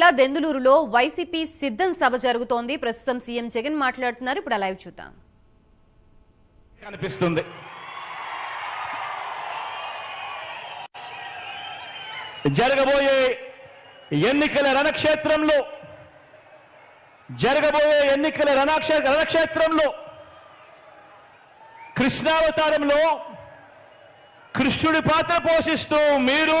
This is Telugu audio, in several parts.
జిల్లా దెందులూరులో వైసీపీ సిద్ధం సభ జరుగుతోంది. ప్రస్తుతం సీఎం జగన్ మాట్లాడుతున్నారు. ఇప్పుడు లైవ్ చూద్దాం. కనిపిస్తుంది. జరగబోయే ఎన్నికల రణక్షేత్రంలో జరగబోయే ఎన్నికల రణక్షే రణక్షేత్రంలో కృష్ణావతారంలో కృష్ణుడి పాత్ర పోషిస్తూ మీరు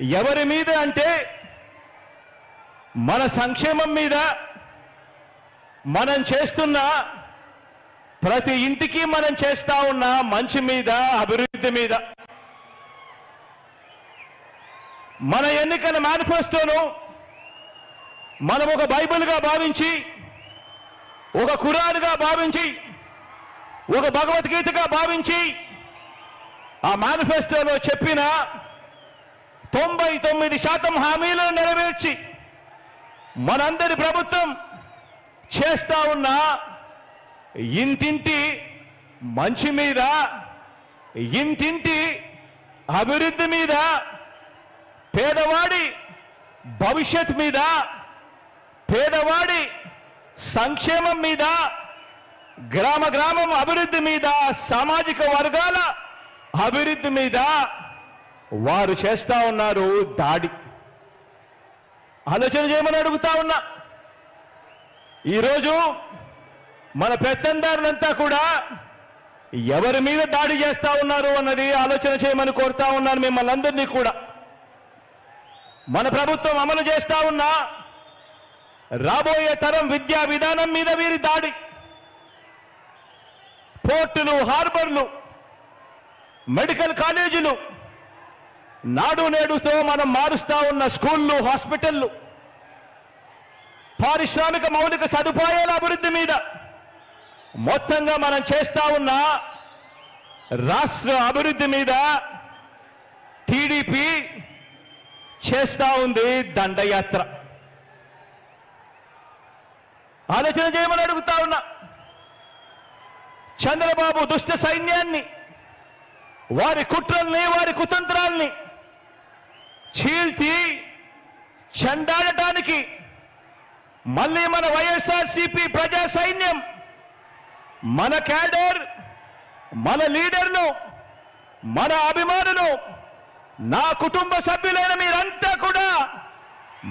ఎవరి మీద అంటే మన సంక్షేమం మీద మనం చేస్తున్న ప్రతి ఇంటికి మనం చేస్తా ఉన్న మంచి మీద అభివృద్ధి మీద. మన ఎన్నికల మేనిఫెస్టోను మనం ఒక బైబిల్గా భావించి ఒక కురాన్గా భావించి ఒక భగవద్గీతగా భావించి ఆ మేనిఫెస్టోలో చెప్పిన తొంభై తొమ్మిది శాతం హామీలను నెరవేర్చి మనందరి ప్రభుత్వం చేస్తా ఉన్న ఇంటింటి మంచి మీద ఇంటింటి అభివృద్ధి మీద పేదవాడి భవిష్యత్ మీద పేదవాడి సంక్షేమం మీద గ్రామ గ్రామం అభివృద్ధి మీద సామాజిక వర్గాల అభివృద్ధి మీద వారు చేస్తా ఉన్నారు దాడి. ఆలోచన చేయమని అడుగుతా ఉన్నా. ఈరోజు మన పెత్తందారులంతా కూడా ఎవరి మీద దాడి చేస్తా ఉన్నారు అన్నది ఆలోచన చేయమని కోరుతా ఉన్నాను మిమ్మల్ని అందరినీ కూడా. మన ప్రభుత్వం అమలు చేస్తా ఉన్న రాబోయే తరం విద్యా విధానం మీద వీరి దాడి. పోర్టులు హార్బర్లు మెడికల్ కాలేజీలు నాడు నేడుతో మనం మారుస్తా ఉన్న స్కూళ్ళు హాస్పిటళ్ళు. పారిశ్రామిక మౌలిక సదుపాయాల అభివృద్ధి మీద మొత్తంగా మనం చేస్తా ఉన్న రాష్ట్ర అభివృద్ధి మీద టీడీపీ చేస్తా ఉంది దండయాత్ర. ఆలోచన చేయమని అడుగుతా ఉన్నా. చంద్రబాబు దుష్ట సైన్యాన్ని వారి కుట్రల్ని వారి కుతంత్రాల్ని చీల్చి చెండాడటానికి మళ్ళీ మన వైఎస్ఆర్సీపీ ప్రజా సైన్యం మన క్యాడర్ మన లీడర్ను మన అభిమానులు నా కుటుంబ సభ్యులైన మీరంతా కూడా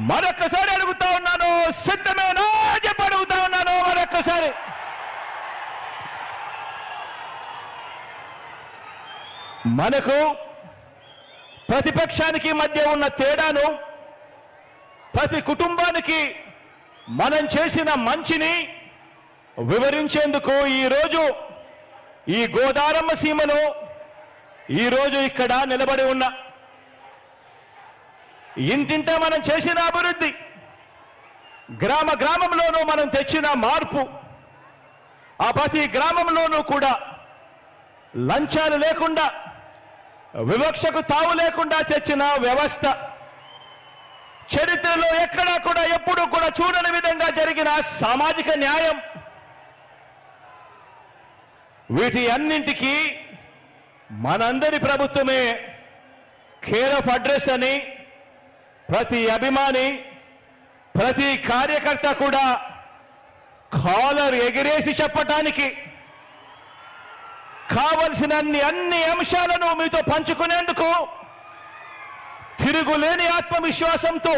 మరొకసారి అడుగుతా ఉన్నాను సిద్ధమేనా చెప్పి అడుగుతా ఉన్నాను మరొక్కసారి. మనకు ప్రతిపక్షానికి మధ్య ఉన్న తేడాను ప్రతి కుటుంబానికి మనం చేసిన మంచిని వివరించేందుకు ఈరోజు ఈ గోదారమ్మ సీమలో ఈరోజు ఇక్కడ నిలబడి ఉన్న ఇంతింత మనం చేసిన అభివృద్ధి గ్రామ గ్రామంలోనూ మనం తెచ్చిన మార్పు ఆ ప్రతి గ్రామంలోనూ కూడా లంచాలు లేకుండా వివక్షకు తావు లేకుండా తెచ్చిన వ్యవస్థ. చరిత్రలో ఎక్కడా కూడా ఎప్పుడూ కూడా చూడని విధంగా జరిగిన సామాజిక న్యాయం. వీటి అన్నింటికీ మనందరి ప్రభుత్వమే కేర్ ఆఫ్ అడ్రస్ అని ప్రతి అభిమాని ప్రతి కార్యకర్త కూడా కాలర్ ఎగిరేసి చెప్పటానికి కావలసిన అన్ని అన్ని అంశాలను మీతో పంచుకునేందుకు తిరుగులేని ఆత్మవిశ్వాసంతో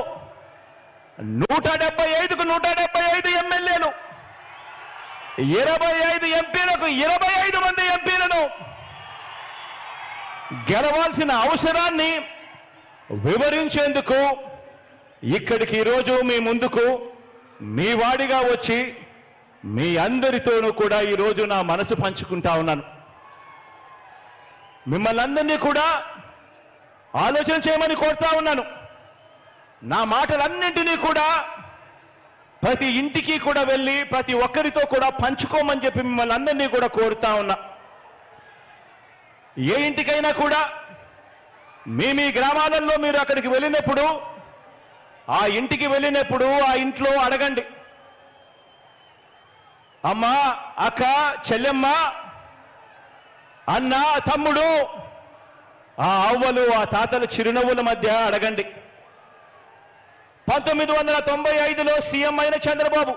నూట డెబ్బై ఐదుకు నూట డెబ్బై ఐదు ఎమ్మెల్యేలు ఇరవై ఐదు ఎంపీలకు ఇరవై ఐదు మంది ఎంపీలను గెలవాల్సిన అవసరాన్ని వివరించేందుకు ఇక్కడికి ఈరోజు మీ ముందుకు మీ వాడిగా వచ్చి మీ అందరితోనూ కూడా ఈరోజు నా మనసు పంచుకుంటా ఉన్నాను. మిమ్మల్ని అందరినీ కూడా ఆలోచన చేయమని కోరుతా ఉన్నాను. నా మాటలన్నింటినీ కూడా ప్రతి ఇంటికి కూడా వెళ్ళి ప్రతి ఒక్కరితో కూడా పంచుకోమని చెప్పి మిమ్మల్ని అందరినీ కూడా కోరుతా ఉన్నా. ఏ ఇంటికైనా కూడా మీ మీ గ్రామాలలో మీరు అక్కడికి వెళ్ళినప్పుడు ఆ ఇంటికి వెళ్ళినప్పుడు ఆ ఇంట్లో అడగండి. అమ్మ అక్క చెల్లెమ్మ అన్నా తమ్ముడు ఆ అవ్వలు ఆ తాతల చిరునవ్వుల మధ్య అడగండి. పంతొమ్మిది వందల తొంభై ఐదులో సీఎం అయిన చంద్రబాబు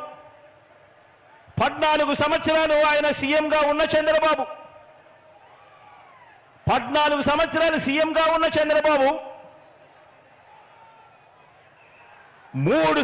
పద్నాలుగు సంవత్సరాలు ఆయన సీఎంగా ఉన్న చంద్రబాబు పద్నాలుగు సంవత్సరాలు సీఎంగా ఉన్న చంద్రబాబు మూడు